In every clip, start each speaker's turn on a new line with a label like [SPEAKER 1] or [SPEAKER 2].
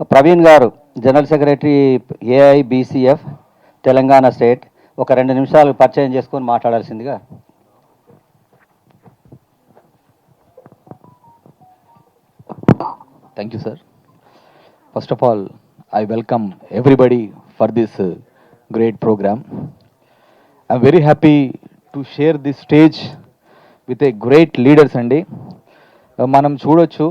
[SPEAKER 1] ప్రవీణ్ గారు general secretary AIBCF Telangana state ఒక రెండు నిమిషాలు పరిచయం చేసుకొని మాట్లాడాల్సిందిగా.
[SPEAKER 2] Thank you sir first of all I welcome everybody for this great program I'm very happy to share this stage with a great leaders అండి మనం చూడొచ్చు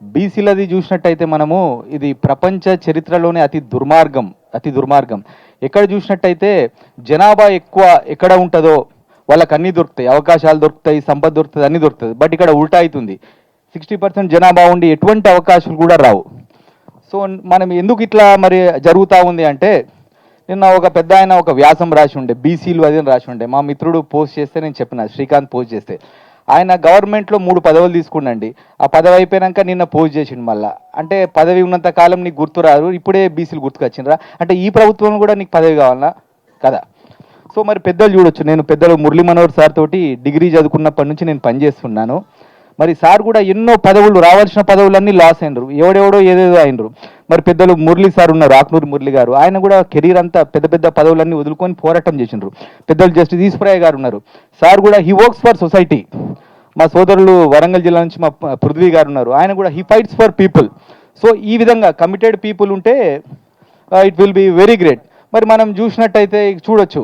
[SPEAKER 2] బీసీలది చూసినట్టయితే మనము ఇది ప్రపంచ చరిత్రలోనే అతి దుర్మార్గం అతి దుర్మార్గం. ఎక్కడ చూసినట్టయితే జనాభా ఎక్కువ ఎక్కడ ఉంటుందో వాళ్ళకి అన్నీ దొరుకుతాయి. అవకాశాలు దొరుకుతాయి సంపద దొరుకుతుంది అన్నీ దొరుకుతుంది బట్ ఇక్కడ ఉల్టా అవుతుంది. సిక్స్టీ పర్సెంట్ జనాభా ఉండి ఎటువంటి అవకాశాలు కూడా రావు. సో మనం ఎందుకు ఇట్లా మరి జరుగుతూ ఉంది అంటే నిన్న ఒక పెద్ద ఆయన ఒక వ్యాసం రాసి ఉండే బీసీలు అది రాసి ఉండే. మా మిత్రుడు పోస్ట్ చేస్తే నేను చెప్పిన శ్రీకాంత్ పోస్ట్ చేస్తే. ఆయన గవర్నమెంట్లో మూడు పదవులు తీసుకుండండి ఆ పదవి అయిపోయాక నిన్న పోస్ట్ చేసిండు మళ్ళా. అంటే పదవి ఉన్నంత కాలం నీకు గుర్తు రారు ఇప్పుడే బీసీలు గుర్తుకొచ్చిండ్రా. అంటే ఈ ప్రభుత్వం కూడా నీకు పదవి కావాలనా కదా. సో మరి పెద్దలు చూడొచ్చు. నేను పెద్దలు మురళీ మనోహర్ సార్ తోటి డిగ్రీ చదువుకున్నప్పటి నుంచి నేను పనిచేస్తున్నాను మరి సార్ కూడా ఎన్నో పదవులు రావాల్సిన పదవులన్నీ లాస్ అయినరు. ఎవడెవడో ఏదేదో అయినరు. మరి పెద్దలు మురళి సార్ ఉన్నారు ఆక్నూరు మురళి గారు. ఆయన కూడా కెరీర్ అంతా పెద్ద పెద్ద పదవులన్నీ వదులుకొని పోరాటం చేసిండ్రు. పెద్దలు జస్టిస్ ఈశ్వరయ్య గారు ఉన్నారు. సార్ కూడా హీ వర్క్స్ ఫర్ సొసైటీ మా సోదరులు వరంగల్ జిల్లా నుంచి మా పృథ్వీ గారు ఉన్నారు. ఆయన కూడా he fights for people so ఈ విధంగా కమిటెడ్ పీపుల్ ఉంటే it will be very great మరి మనం చూసినట్టయితే చూడొచ్చు.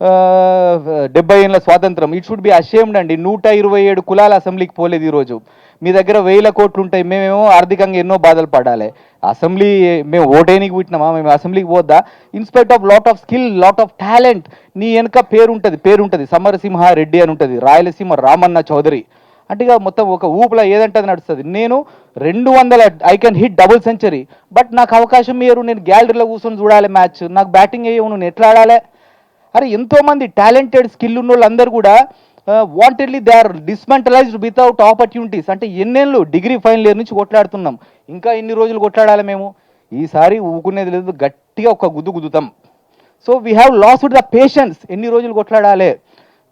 [SPEAKER 2] Uh, డెబ్బై ఏళ్ళ స్వాతంత్రం. ఇట్ షుడ్ బి అషేమ్డ్ అండి. నూట ఇరవై ఏడు కులాల అసెంబ్లీకి పోలేదు ఈరోజు. మీ దగ్గర వేల కోట్లు ఉంటాయి మేమేమో ఆర్థికంగా ఎన్నో బాధలు పడాలి. అసెంబ్లీ మేము ఓటేనికి పుట్టినామా? మేము అసెంబ్లీకి పోద్దా? In spite of lot of skill lot of talent నీ వెనక పేరు ఉంటుంది పేరు ఉంటుంది సమరసింహ రెడ్డి అని ఉంటుంది రాయలసీమ రామన్న చౌదరి. అంటే ఇక మొత్తం ఒక ఊపులో ఏదంటే అది నడుస్తుంది. నేను రెండు వందల I can hit double century but నాకు అవకాశం ఇయ్యరు నేను గ్యాలరీలో కూర్చొని చూడాలి మ్యాచ్. నాకు బ్యాటింగ్ వేయవు నేను ఎట్లా ఆడాలి? అరే ఎంతో మంది టాలెంటెడ్ స్కిల్ ఉన్న వాళ్ళందరూ కూడా wantedly they are dismantalised without opportunities అంటే ఎన్నేళ్ళు డిగ్రీ ఫైనల్ ఇయర్ నుంచి కొట్లాడుతున్నాం. ఇంకా ఎన్ని రోజులు కొట్లాడాలి మేము? ఈసారి ఊకునేది లేదు. గట్టిగా ఒక గుద్దు గుద్దుతాం. So we have lost the patience ఎన్ని రోజులు కొట్లాడాలి?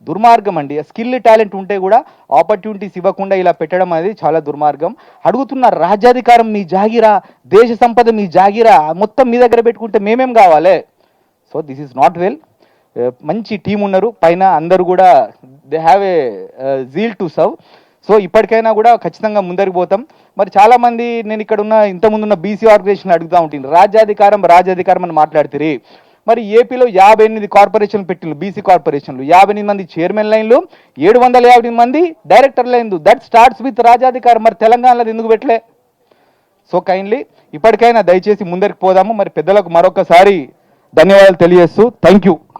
[SPEAKER 2] దుర్మార్గం అండి. స్కిల్ టాలెంట్ ఉంటే కూడా ఆపర్చునిటీస్ ఇవ్వకుండా ఇలా పెట్టడం అనేది చాలా దుర్మార్గం. అడుగుతున్న రాజ్యాధికారం మీ జాగిరా? దేశ సంపద మీ జాగిరా? మొత్తం మీ దగ్గర పెట్టుకుంటే మేమేం కావాలి? So this is not well మంచి టీం ఉన్నారు. పైన అందరూ కూడా they have a zeal to serve so ఇప్పటికైనా కూడా ఖచ్చితంగా ముందరికి పోతాం. మరి చాలామంది నేను ఇక్కడ ఉన్న ఇంతకుముందు ఉన్న బీసీ ఆర్గనైజేషన్ అడుగుతూ ఉంటుంది రాజ్యాధికారం రాజ్యాధికారం అని మాట్లాడుతుంది మరి ఏపీలో యాభై ఎనిమిది కార్పొరేషన్లు పెట్టిండ్రు బీసీ కార్పొరేషన్లు. యాభై ఎనిమిది మంది చైర్మన్ లైన్లు ఏడు వందల యాభై ఎనిమిది మంది డైరెక్టర్ లైన్లు. దట్ స్టార్ట్స్ విత్ రాజ్యాధికారం. మరి తెలంగాణలో ఎందుకు పెట్టలే? సో కైండ్లీ ఇప్పటికైనా దయచేసి ముందరికి పోదాము. మరి పెద్దలకు మరొకసారి ధన్యవాదాలు తెలియజేస్తూ థ్యాంక్ యూ